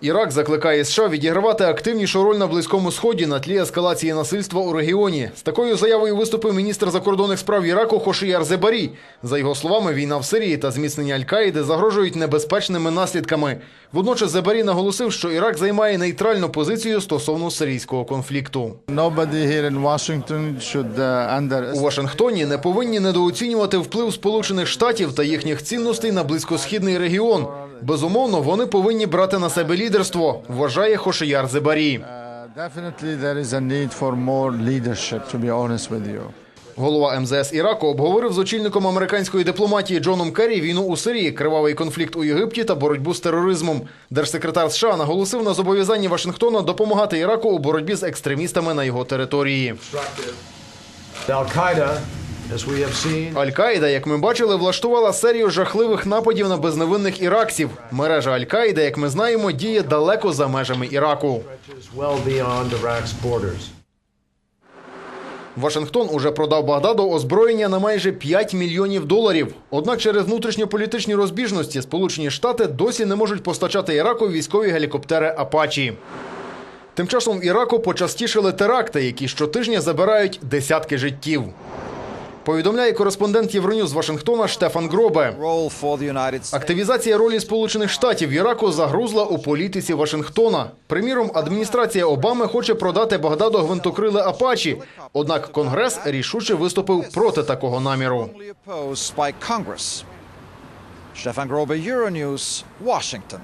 Ірак закликає США відігравати активнішу роль на близькому сході на тлі ескалації насильства у регіоні. З такою заявою виступив міністр закордонних справ Іраку Хошияр Зебарі. За його словами, війна в Сирії та зміцнення Аль-Каїди загрожують небезпечними наслідками. Водночас Зебарі наголосив, що Ірак займає нейтральну позицію стосовно сирійського конфлікту. Uh, У. Вашингтоні не повинні недооцінювати вплив Сполучених Штатів та їхніх цінностей на близькосхідний регіон. Безумовно, вони повинні брати на себе лідерство, вважає Хошияр Зебарі. Uh. Голова МЗС Іраку обговорив з очільником американської дипломатії Джоном Керрі війну у Сирії, кривавий конфлікт у Єгипті та боротьбу з тероризмом. Держсекретар США наголосив на зобов'язанні Вашингтона допомагати Іраку у боротьбі з екстремістами на його території. Аль-Каїда, як ми бачили, влаштувала серію жахливих нападів на безневинних іракців. Мережа Аль-Каїда, як ми знаємо, діє далеко за межами Іраку. Вашингтон уже продав Багдаду озброєння на майже 5 мільйонів доларів. Однак через внутрішньополітичні розбіжності Сполучені Штати досі не можуть постачати Іраку військові гелікоптери Апачі. Тим часом в Іраку почастішили теракти, які щотижня забирають десятки життів. Повідомляє кореспондент Євроньюз з Вашингтона Штефан Гробе. Активізація ролі Сполучених Штатів в Іраку загрузла у політиці Вашингтона. Приміром, адміністрація Обами хоче продати Багдаду гвинтокрили Апачі. Однак Конгрес рішуче виступив проти такого наміру. By Congress. Euronews, Washington.